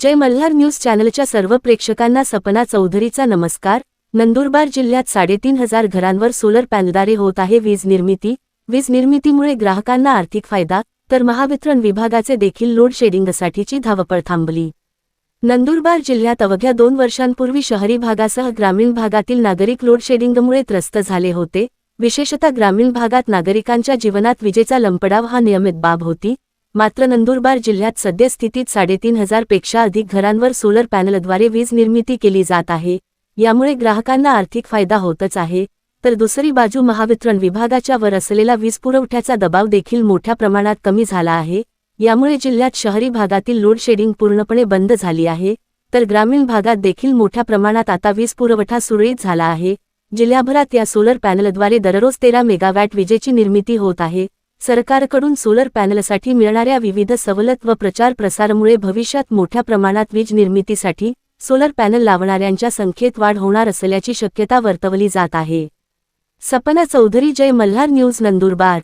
जय Malhar news चॅनलच्या सर्व प्रेक्षकांना सपना चौधरीचा नमस्कार. नंदुरबार जिल्ह्यात साडेतीन हजार घरांवर सोलर पॅनलद्वारे होत आहे वीज निर्मिती. वीज निर्मितीमुळे ग्राहकांना आर्थिक फायदा तर महावितरण विभागाचे देखील लोड शेडिंगसाठीची धावपळ थांबली. नंदुरबार जिल्ह्यात अवघ्या दोन वर्षांपूर्वी शहरी भागासह ग्रामीण भागातील नागरिक लोड शेडिंगमुळे त्रस्त झाले होते. विशेषतः ग्रामीण भागात नागरिकांच्या जीवनात विजेचा लंपडाव हा नियमित बाब होती. मात्र नंदुरबार जिल्ह्यात सद्यस्थितीत साडेतीन हजारपेक्षा अधिक घरांवर सोलर पॅनलद्वारे वीज निर्मिती केली जात आहे. यामुळे ग्राहकांना आर्थिक फायदा होतच आहे. तर दुसरी बाजू महावितरण विभागाच्या वर असलेला वीज पुरवठ्याचा दबाव देखील मोठ्या प्रमाणात कमी झाला आहे. यामुळे जिल्ह्यात शहरी भागातील लोड शेडिंग पूर्णपणे बंद झाली आहे. तर ग्रामीण भागात देखील मोठ्या प्रमाणात आता वीज पुरवठा सुरळीत झाला आहे. जिल्ह्याभरात या सोलर पॅनलद्वारे दररोज तेरा मेगावॅट विजेची निर्मिती होत आहे. सरकारकडून सोलर पॅनलसाठी मिळणाऱ्या विविध सवलत व प्रचार प्रसारमुळे भविष्यात मोठ्या प्रमाणात वीज निर्मितीसाठी सोलर पॅनल लावणाऱ्यांच्या संख्येत वाढ होणार असल्याची शक्यता वर्तवली जात आहे. सपना चौधरी जय मल्हार न्यूज नंदुरबार.